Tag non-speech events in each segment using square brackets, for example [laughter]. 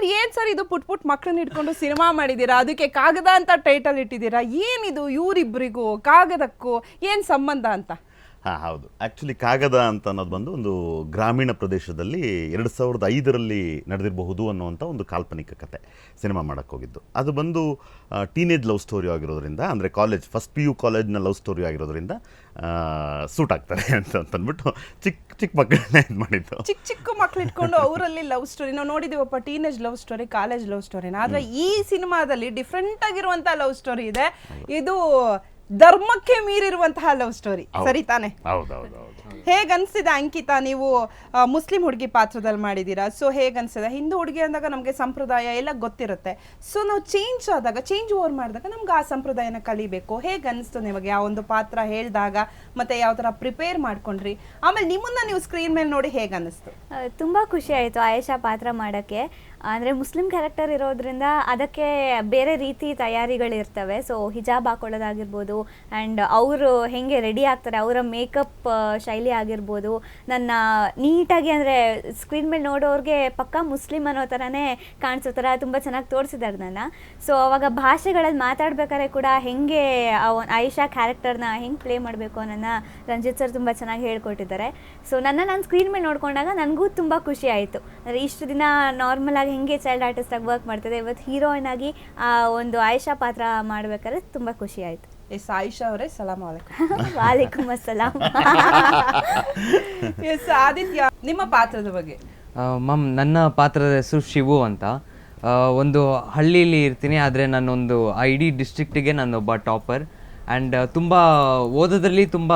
Sir, ಏನ್ sir ಇದು ಪುಟ್ ಪುಟ್ ಮಕ್ಕಳನ್ನ ಇಟ್ಕೊಂಡು ಸಿನಿಮಾ ಮಾಡಿದೀರಾ ಅದಕ್ಕೆ ಕಾಗದ ಅಂತ ಟೈಟಲ್ ಇಟ್ಟಿದ್ದೀರಾ? ಏನಿದು ಇವರಿಬ್ಬರಿಗೂ ಕಾಗದಕ್ಕೂ ಏನ್ ಸಂಬಂಧ ಅಂತ? ಹಾಂ ಹೌದು. ಆ್ಯಕ್ಚುಲಿ ಕಾಗದ ಅಂತ ಅನ್ನೋದು ಬಂದು ಒಂದು ಗ್ರಾಮೀಣ ಪ್ರದೇಶದಲ್ಲಿ ಎರಡು ಸಾವಿರದ ಐದರಲ್ಲಿ ನಡೆದಿರಬಹುದು ಅನ್ನುವಂಥ ಒಂದು ಕಾಲ್ಪನಿಕ ಕತೆ ಸಿನಿಮಾ ಮಾಡೋಕ್ಕೆ ಹೋಗಿದ್ದು. ಅದು ಬಂದು ಟೀನೇಜ್ ಲವ್ ಸ್ಟೋರಿ ಆಗಿರೋದ್ರಿಂದ ಅಂದರೆ ಕಾಲೇಜ್ ಫಸ್ಟ್ ಪಿ ಯು ಕಾಲೇಜ್ನ ಲವ್ ಸ್ಟೋರಿ ಆಗಿರೋದ್ರಿಂದ ಸೂಟ್ ಆಗ್ತಾರೆ [laughs] ಅಂತ ಅಂತಂದ್ಬಿಟ್ಟು ಚಿಕ್ಕ ಚಿಕ್ಕ ಮಕ್ಕಳನ್ನ ಇದು ಮಾಡಿದ್ದು. ಚಿಕ್ಕ ಚಿಕ್ಕ ಮಕ್ಳು ಇಟ್ಕೊಂಡು ಅವರಲ್ಲಿ ಲವ್ ಸ್ಟೋರಿ ನಾವು ನೋಡಿದ್ದೀವಪ್ಪ teenage love story college love ಸ್ಟೋರಿನ ಆದರೆ ಈ ಸಿನಿಮಾದಲ್ಲಿ ಡಿಫ್ರೆಂಟ್ ಆಗಿರುವಂಥ ಲವ್ ಸ್ಟೋರಿ ಇದೆ. ಇದು ಧರ್ಮಕ್ಕೆ ಮೀರಿರುವಂತಹ ಲವ್ ಸ್ಟೋರಿ. ಸರಿ ತಾನೆ? ಹೌದು ಹೌದು ಹೌದು ಹೇಗ್ ಅನ್ಸಿದೆ ಅಂಕಿತಾ ನೀವು ಮುಸ್ಲಿಂ ಹುಡುಗಿ ಪಾತ್ರದಲ್ಲಿ ಮಾಡಿದ್ದೀರಾ? ಸೊ ಹೇಗನ್ಸಿದೆ? ಹಿಂದೂ ಹುಡುಗಿ ಅಂದಾಗ ನಮಗೆ ಸಂಪ್ರದಾಯ ಎಲ್ಲ ಗೊತ್ತಿರುತ್ತೆ. ಸೊ ನಾವು ಚೇಂಜ್ ಆದಾಗ ಚೇಂಜ್ ಓವರ್ ಮಾಡಿದಾಗ ನಮ್ಗೆ ಆ ಸಂಪ್ರದಾಯನ ಕಲಿಬೇಕು. ಹೇಗ್ ಅನಿಸ್ತು ನಿಮಗೆ ಆ ಒಂದು ಪಾತ್ರ ಹೇಳಿದಾಗ ಮತ್ತೆ ಯಾವ ತರ ಪ್ರಿಪೇರ್ ಮಾಡ್ಕೊಂಡ್ರಿ? ಆಮೇಲೆ ನಿಮ್ಮನ್ನ ನೀವು ಸ್ಕ್ರೀನ್ ಮೇಲೆ ನೋಡಿ ಹೇಗ್ ಅನಿಸ್ತು ತುಂಬಾ ಖುಷಿ ಆಯಿತು ಆಯೇಷಾ ಪಾತ್ರ ಮಾಡೋಕ್ಕೆ. ಅಂದರೆ ಮುಸ್ಲಿಂ ಕ್ಯಾರೆಕ್ಟರ್ ಇರೋದ್ರಿಂದ ಅದಕ್ಕೆ ಬೇರೆ ರೀತಿ ತಯಾರಿಗಳಿರ್ತವೆ. ಸೊ ಹಿಜಾಬ್ ಹಾಕೊಳ್ಳೋದಾಗಿರ್ಬೋದು ಆ್ಯಂಡ್ ಅವರು ಹೆಂಗೆ ರೆಡಿ ಆಗ್ತಾರೆ, ಅವರ ಮೇಕಪ್ ಶೈಲಿ ಆಗಿರ್ಬೋದು, ನನ್ನ ನೀಟಾಗಿ ಅಂದರೆ ಸ್ಕ್ರೀನ್ ಮೇಲೆ ನೋಡೋರಿಗೆ ಪಕ್ಕಾ ಮುಸ್ಲಿಂ ಅನ್ನೋ ಥರನೇ ಕಾಣಿಸೋ ಥರ ತುಂಬ ಚೆನ್ನಾಗಿ ತೋರಿಸಿದ್ದಾರೆ ನನ್ನ. ಸೊ ಅವಾಗ ಭಾಷೆಗಳಲ್ಲಿ ಮಾತಾಡ್ಬೇಕಾದ್ರೆ ಕೂಡ ಹೆಂಗೆ ಆ ಆಯಿಷಾ ಕ್ಯಾರೆಕ್ಟರ್ನ ಹೆಂಗೆ ಪ್ಲೇ ಮಾಡಬೇಕು ಅನ್ನೋನ್ನ ರಂಜಿತ್ ಸರ್ ತುಂಬ ಚೆನ್ನಾಗಿ ಹೇಳ್ಕೊಟ್ಟಿದ್ದಾರೆ. ಸೊ ನನ್ನ ನಾನು ಸ್ಕ್ರೀನ್ ಮೇಲೆ ನೋಡ್ಕೊಂಡಾಗ ನನಗೂ ತುಂಬ ಖುಷಿ ಆಯಿತು. ಅಂದರೆ ಇಷ್ಟು ದಿನ ನಾರ್ಮಲ್ ಆಗಿ ಹೆಂಗೆ ಚೈಲ್ಡ್ ಆರ್ಟಿಸ್ಟಾಗಿ ವರ್ಕ್ ಮಾಡ್ತಿದ್ದೆ ಇವತ್ತು ಹೀರೋಯಿನ್ ಆಗಿ ಆ ಒಂದು ಆಯಿಷಾ ಪಾತ್ರ ಮಾಡಬೇಕಾದ್ರೆ ತುಂಬ ಖುಷಿ ಆಯಿತು. ಎಸ್ ಆಯಿಷಾ ಅವರೇ ಸಲಾಮ್ [laughs] ವಾಲೇಕುಮ್ ಅಸ್ಸಲಾಮ್ [laughs] ಎಸ್ ಆದಿತ್ಯ ನಿಮ್ಮ ಪಾತ್ರದ ಬಗ್ಗೆ. ಮ್ಯಾಮ್ ನನ್ನ ಪಾತ್ರದ ಹೆಸರು ಶಿವು ಅಂತ. ಒಂದು ಹಳ್ಳಿಯಲ್ಲಿ ಇರ್ತೀನಿ ಆದರೆ ನಾನೊಂದು ಐಡಿ ಇಡೀ ಡಿಸ್ಟ್ರಿಕ್ಟಿಗೆ ನಾನೊಬ್ಬ ಟಾಪರ್ ಆ್ಯಂಡ್ ತುಂಬ ಓದೋದ್ರಲ್ಲಿ ತುಂಬ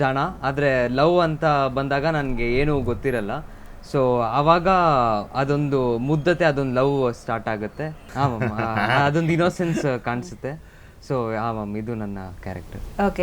ಜಾಣ. ಆದರೆ ಲವ್ ಅಂತ ಬಂದಾಗ ನನಗೆ ಏನೂ ಗೊತ್ತಿರಲ್ಲ. ಸೊ ಅವಾಗ ಅದೊಂದು ಮುದ್ದತೆ, ಅದೊಂದು ಲವ್ ಸ್ಟಾರ್ಟ್ ಆಗುತ್ತೆ. ಅದೊಂದು ಇನೋಸೆನ್ಸ್ ಕಾಣಿಸುತ್ತೆ. ಸೊ ಹಾಂ ಇದು ನನ್ನ ಕ್ಯಾರೆಕ್ಟರ್ ಓಕೆ